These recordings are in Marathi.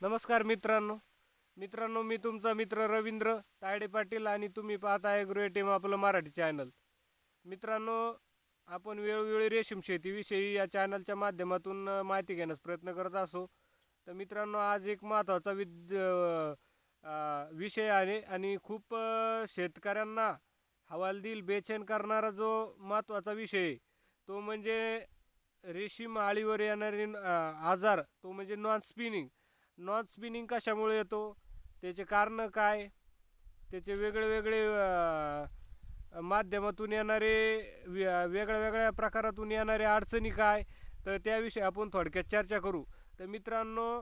नमस्कार मित्रांनो. मित्रांनो मी तुमचा मित्र रवींद्र तायडे पाटील आणि तुम्ही पाहता ॲग्रो टीम आपलं मराठी चॅनल. मित्रांनो आपण वेळोवेळी रेशीम शेतीविषयी या चॅनलच्या माध्यमातून माहिती घेण्यास प्रयत्न करत असो. तर मित्रांनो आज एक महत्त्वाचा विद विषय आहे आणि खूप शेतकऱ्यांना हवालदिल बेचैन करणारा जो महत्त्वाचा विषय तो म्हणजे रेशीम आळीवर येणारे आजार तो म्हणजे नॉन स्पिनिंग नॉन स्पिनिंग कशामुळे येतो? त्याचे कारण काय? त्याचे वेगळे वेगळे माध्यमातून येणारे वे- वेगळ्या वेगळ्या प्रकारातून येणारे अडचणी काय? तर त्याविषयी आपण थोडक्यात चर्चा करू. तर मित्रांनो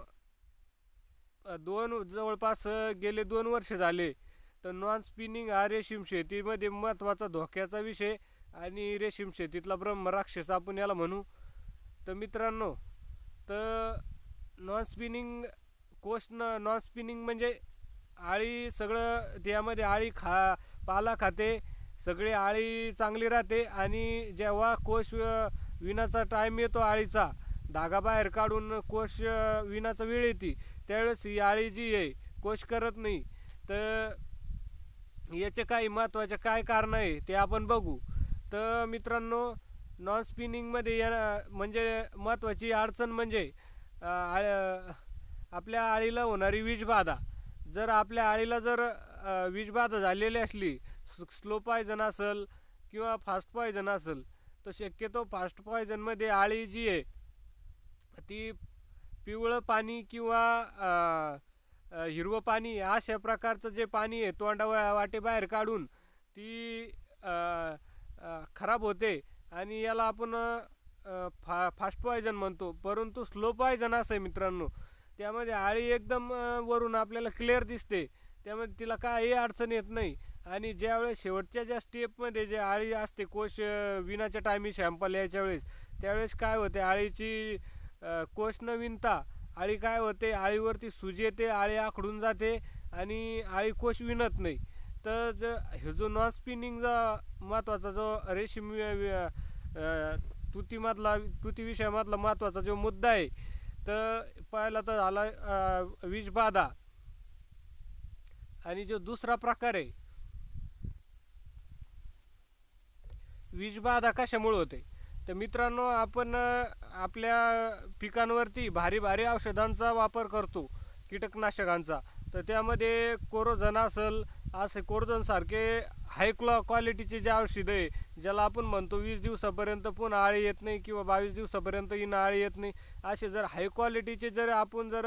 दोन जवळपास गेले दोन वर्ष झाले. तर नॉन स्पिनिंग हा रेशीम शेतीमध्ये महत्त्वाचा धोक्याचा विषय आणि रेशीम शेतीतला ब्रह्मराक्षस आपण याला म्हणू. तर मित्रांनो तर नॉन स्पिनिंग कोष न नॉन स्पिनिंग म्हणजे आळी सगळं त्यामध्ये आळी खा पाला खाते सगळी आळी चांगली राहते आणि जेव्हा कोश विणाचा टाईम येतो आळीचा धागा बाहेर काढून कोश विणाचा वेळ येते त्यावेळेस ही आळी जी आहे कोश करत नाही. तर याचे काही महत्त्वाचे काय कारण आहे ते आपण बघू. तर मित्रांनो नॉन स्पिनिंगमध्ये या म्हणजे महत्त्वाची अडचण म्हणजे आ आपल्या आळीला होणारी विषबाधा जर आपल्या आळीला जर विषबाधा झालेली असली स्लो पॉयझन असेल किंवा फास्ट पॉयझन असेल तर शक्यतो फास्ट पॉयझनमध्ये आळी जी आहे ती पिवळं पाणी किंवा हिरवं पाणी अशा प्रकारचं जे पाणी आहे तोंडा वाटे बाहेर काढून ती खराब होते आणि याला आपण फा फास्ट पॉयझन म्हणतो. परंतु स्लो पॉयझन असं आहे मित्रांनो त्यामध्ये आळी एकदम वरून आपल्याला क्लिअर दिसते. त्यामध्ये तिला काही अडचण येत नाही. आणि ज्यावेळेस शेवटच्या ज्या स्टेपमध्ये जे आळी असते कोश विनाच्या विणाच्या टायमी शॅम्पल यायच्या वेळेस त्यावेळेस काय होते? आळीची कोश न विणता आळी काय होते? आळीवरती सूज येते आळी आखडून जाते आणि आळी कोश विणत नाही. तर ज हे जो नॉन स्पिनिंगचा महत्त्वाचा जो रेशीम तुतीमधला तुती विषयामधला महत्त्वाचा जो मुद्दा आहे तर पहिला तर झाला विषबाधा आणि जो दुसरा प्रकार आहे विषबाधा कशामुळे होते? तर मित्रांनो आपण आपल्या पिकांवरती भारी भारी औषधांचा वापर करतो कीटकनाशकांचा. तर त्यामध्ये कोरोजन असेल असे कोरजनसारखे हाय क्लॉ क्वालिटीचे जे औषधं आहे ज्याला आपण म्हणतो वीस दिवसापर्यंत पुन्हा आळी येत नाही किंवा बावीस दिवसापर्यंत ही आळी येत नाही. असे जर हाय क्वालिटीचे जर आपण जर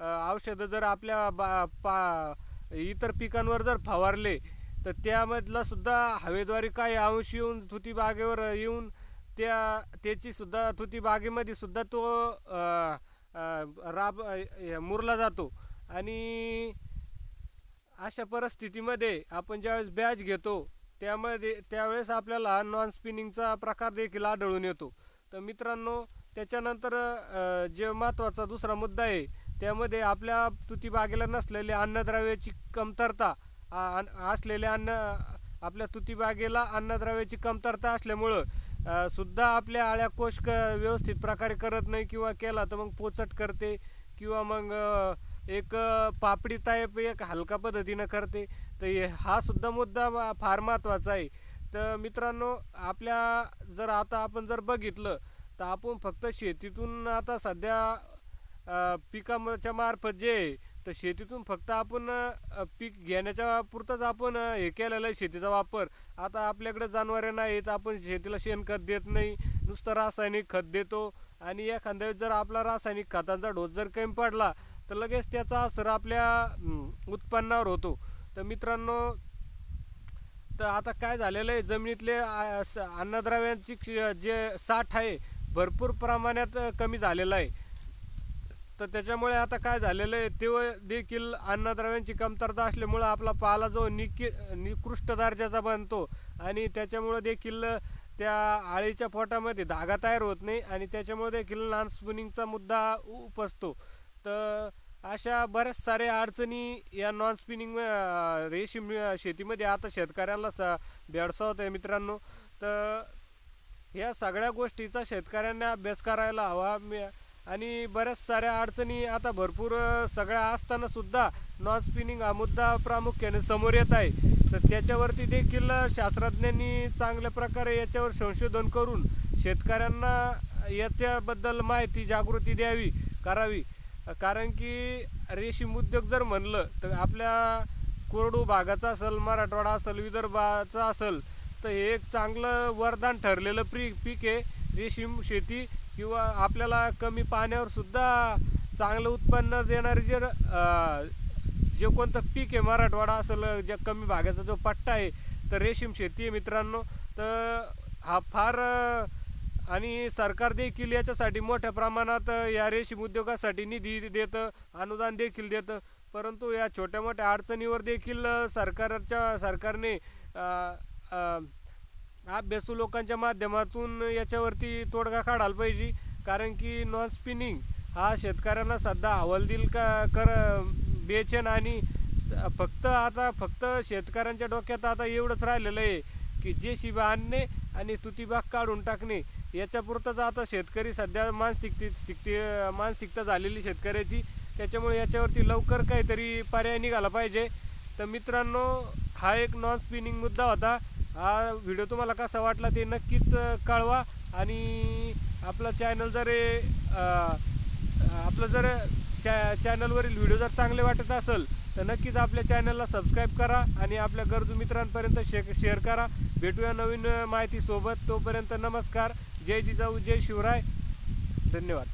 औषधं जर आपल्या बा पा इतर पिकांवर जर फवारले तर त्यामधला सुद्धा हवेद्वारे काही अंश येऊन तुती बागेवर येऊन त्या त्याची सुद्धा तुती बागेमध्ये सुद्धा तो राब मुरला जातो. आणि अशा परिस्थितीमध्ये आपण ज्यावेळेस बॅच घेतो त्यामध्ये त्यावेळेस आपल्याला नॉन स्पिनिंगचा प्रकार देखील आढळून येतो. तर मित्रांनो त्याच्यानंतर जे महत्त्वाचा दुसरा मुद्दा आहे त्यामध्ये आपल्या तुतीबागेला नसलेल्या नसलेले अन्नद्रव्याची कमतरता आ- असलेले अन्न आपल्या तुतीबागेला अन्नद्रव्याची कमतरता असल्यामुळं सुद्धा आपल्या आळ्या कोश क व्यवस्थित प्रकारे करत नाही किंवा केला तर मग पोचट करते किंवा मग एक पापडी टाईप एक हलका पद्धतीनं करते. तर हा सुद्धा मुद्दा फार महत्त्वाचा आहे. तर मित्रांनो आपल्या जर आता आपण जर बघितलं तर आपण फक्त शेतीतून आता सध्या पिकाच्या मार्फत जे आहे, तर शेतीतून फक्त आपण पीक घेण्याच्या पुरतंच आपण हे केलेलं आहे शेतीचा वापर. आता आपल्याकडे जनावरे नाहीत आपण शेतीला शेणखत देत नाही. नुसतं रासायनिक खत देतो. आणि एखाद्या वेळेस जर आपला रासायनिक खतांचा डोस जर कमी पडला तर लगेच त्याचा असर आपल्या उत्पन्नावर होतो. तर मित्रांनो तर आता काय झालेलं आहे? जमिनीतले अन्नद्रव्यांची क्ष- जे साठ आहे भरपूर प्रमाणात कमी झालेलं आहे. तर त्याच्यामुळे आता काय झालेलं आहे? ते देखील अन्नद्रव्यांची कमतरता असल्यामुळं आपला पाला जो निकी निकृष्ट दर्जाचा बनतो. आणि त्याच्यामुळं देखील त्या आळीच्या पोटामध्ये धागा तयार होत नाही. आणि त्याच्यामुळे देखील लहान स्पुनिंगचा मुद्दा उपसतो. तर अशा बऱ्याच साऱ्या अडचणी या नॉन स्पिनिंग रेशीम शेतीमध्ये आता शेतकऱ्यांना स भेडसावत आहे मित्रांनो. तर या सगळ्या गोष्टीचा शेतकऱ्यांना अभ्यास करायला हवा. मी आणि बऱ्याच साऱ्या अडचणी आता भरपूर सगळ्या असताना सुद्धा नॉन स्पिनिंग हा मुद्दा प्रामुख्याने समोर येत आहे. तर त्याच्यावरती देखील शास्त्रज्ञांनी चांगल्या प्रकारे याच्यावर संशोधन करून शेतकऱ्यांना याच्याबद्दल माहिती जागृती द्यावी करावी. कारण की रेशीम उद्योग जर म्हणलं तर आपल्या कोरडू भागाचा असेल मराठवाडा असेल विदर्भाचा असेल तर हे एक चांगलं वरदान ठरलेलं प्री पीक आहे. रेशीम शेती किंवा आपल्याला कमी पाण्यावर सुद्धा चांगलं उत्पन्न देणारे जे जे कोणतं पीक आहे मराठवाडा असेल ज्या कमी भागाचा जो पट्टा आहे तर रेशीम शेती आहे मित्रांनो. तर हा फार आणि सरकार देखील याच्यासाठी मोठ्या प्रमाणात या रेशीम उद्योगासाठी निधी देतं अनुदान देखील देतं. परंतु या छोट्या मोठ्या अडचणीवर देखील सरकारच्या सरकारने अभ्यासू लोकांच्या माध्यमातून याच्यावरती तोडगा काढायला पाहिजे. कारण की नॉन स्पिनिंग हा शेतकऱ्यांना सध्या हवालदिल का कर बेचन आणि फक्त आता फक्त शेतकऱ्यांच्या डोक्यात आता एवढंच राहिलेलं आहे की जे शिबा आणणे आणि तुतीबाग काढून टाकणे. याच्यापुरतंच आता शेतकरी सध्या मानसिकते स्थिती मानसिकता झालेली शेतकऱ्याची. त्याच्यामुळे याच्यावरती लवकर काहीतरी पर्याय निघाला पाहिजे. तर मित्रांनो हा एक नॉन स्पिनिंग मुद्दा होता. हा व्हिडिओ तुम्हाला कसा वाटला ते नक्कीच कळवा. आणि आपला चॅनल जर हे, आपलं जर चॅ चॅनलवरील व्हिडिओ जर चांगले वाटत असेल तर नक्कीच आपल्या चॅनलला सबस्क्राईब करा आणि आपल्या गरजू मित्रांपर्यंत शे शेअर करा. भेटूया नवीन माहितीसोबत. तोपर्यंत नमस्कार. जय जिजाऊ जय शिवराय. धन्यवाद.